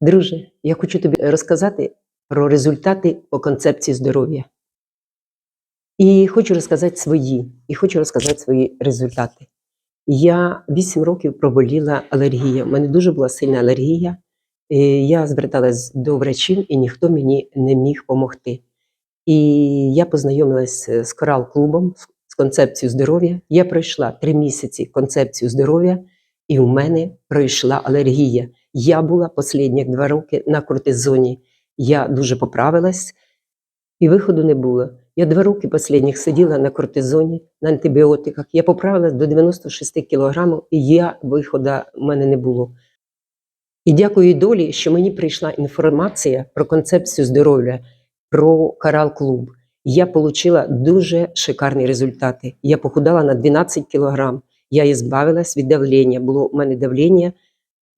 Друже, я хочу тобі розказати про результати по концепції здоров'я. І хочу розказати свої, і хочу розказати свої результати. Я 8 років проболіла алергія. У мене дуже була сильна алергія. І я зверталась до врачів, і ніхто мені не міг допомогти. І я познайомилась з корал-клубом з концепцією здоров'я. Я пройшла три місяці концепцію здоров'я, і у мене пройшла алергія. Я була останні два роки на кортизоні. Я дуже поправилась, і виходу не було. Я два роки останніх сиділа на кортизоні, на антибіотиках. Я поправилась до 96 кілограмів, і я виходу в мене не було. І дякую долі, що мені прийшла інформація про концепцію здоров'я, про Карал Клуб. Я отримала дуже шикарні результати. Я похудала на 12 кілограм. Я і збавилась від давлення. Було у мене давлення,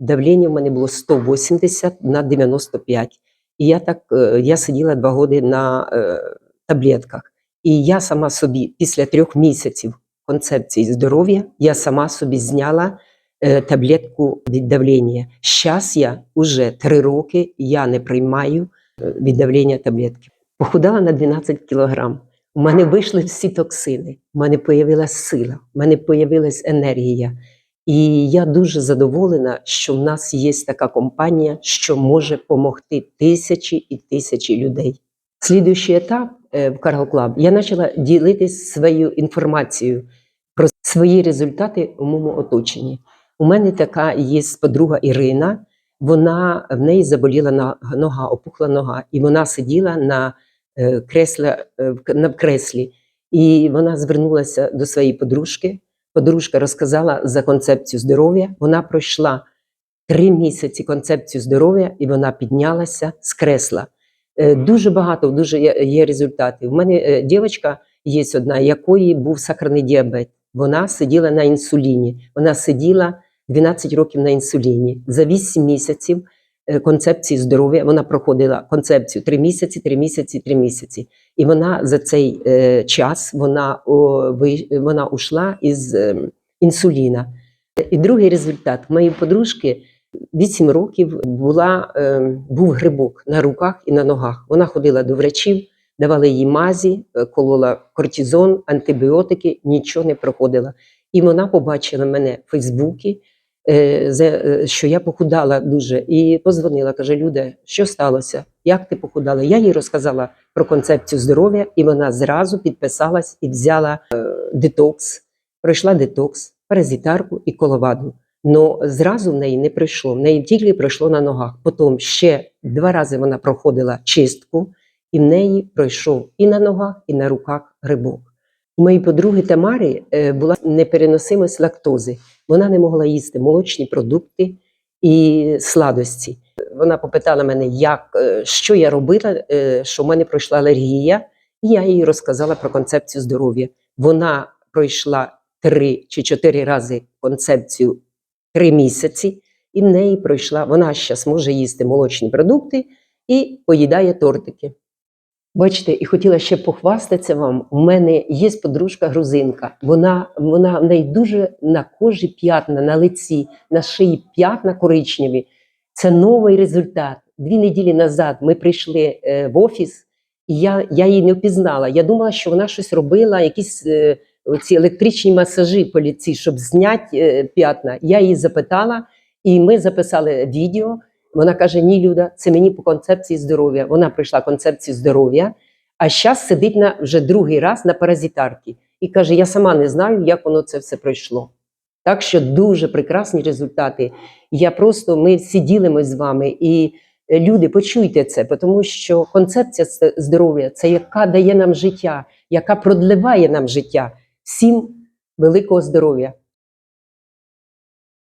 давлення в мене було 180 на 95. І я так е, я сиділа два роки на е, таблетках. І я сама собі після трьох місяців концепції здоров'я я сама собі зняла е, таблетку від давлення. Зараз я вже три роки я не приймаю е, від давлення таблетки. Похудала на 12 кілограм. У мене вийшли всі токсини, у мене появилась сила, у мене появилась енергія. І я дуже задоволена, що в нас є така компанія, що може допомогти тисячі і тисячі людей. Слідуючий етап е, в Cargo Club я почала ділитися своєю інформацією про свої результати у моєму оточенні. У мене така є подруга Ірина. Вона в неї заболіла нога, опухла нога, і вона сиділа на кресла, е, в к- на креслі. І вона звернулася до своєї подружки. Подружка розказала за концепцію здоров'я. Вона пройшла три місяці концепцію здоров'я, і вона піднялася з кресла. Е, Дуже багато дуже є, результатів. У мене е, дівчинка є одна, якої був сахарний діабет. Вона сиділа на інсуліні. Вона сиділа 12 років на інсуліні. За 8 місяців е, концепції здоров'я вона проходила концепцію 3 місяці, 3 місяці, 3 місяці. І вона за цей е, час вона, вона ушла із е, інсуліна. І другий результат моєї подружки 8 років була, е, був грибок на руках і на ногах. Вона ходила до врачів, давали їй мазі, е, колола кортизон, антибіотики, нічого не проходила. І вона побачила мене в Фейсбуці, е, е, що я похудала дуже, і позвонила, каже: Люде, що сталося? Як ти похудала? Я їй розказала про концепцію здоров'я, і вона зразу підписалась і взяла е, детокс, пройшла детокс, паразитарку і коловаду. Но зразу в неї не прийшло, в неї тільки пройшло на ногах. Потім ще два рази вона проходила чистку, і в неї пройшов і на ногах, і на руках грибок. У моєї подруги Тамари е, була непереносимість лактози. Вона не могла їсти молочні продукти і сладості. Вона попитала мене, як, е, що я робила, е, що в мене пройшла алергія, і я їй розказала про концепцію здоров'я. Вона пройшла три чи чотири рази концепцію три місяці, і в неї пройшла, вона зараз може їсти молочні продукти і поїдає тортики. Бачите, і хотіла ще похвастатися вам. У мене є подружка грузинка. Вона, вона в неї дуже на кожі п'ятна, на лиці, на шиї п'ятна коричневі. Це новий результат. Дві неділі назад ми прийшли е, в офіс, і я, я її не впізнала. Я думала, що вона щось робила, якісь е, ці електричні масажі по ліці, щоб зняти е, п'ятна. Я її запитала, і ми записали відео. Вона каже: Ні, Люда, це мені по концепції здоров'я. Вона пройшла концепцію здоров'я, а зараз сидить на вже другий раз на паразитарці. І каже: Я сама не знаю, як воно це все пройшло. Так що дуже прекрасні результати. Я просто ми всі ділимось з вами, і е, люди, почуйте це, тому що концепція здоров'я це яка дає нам життя, яка продливає нам життя. Всім великого здоров'я!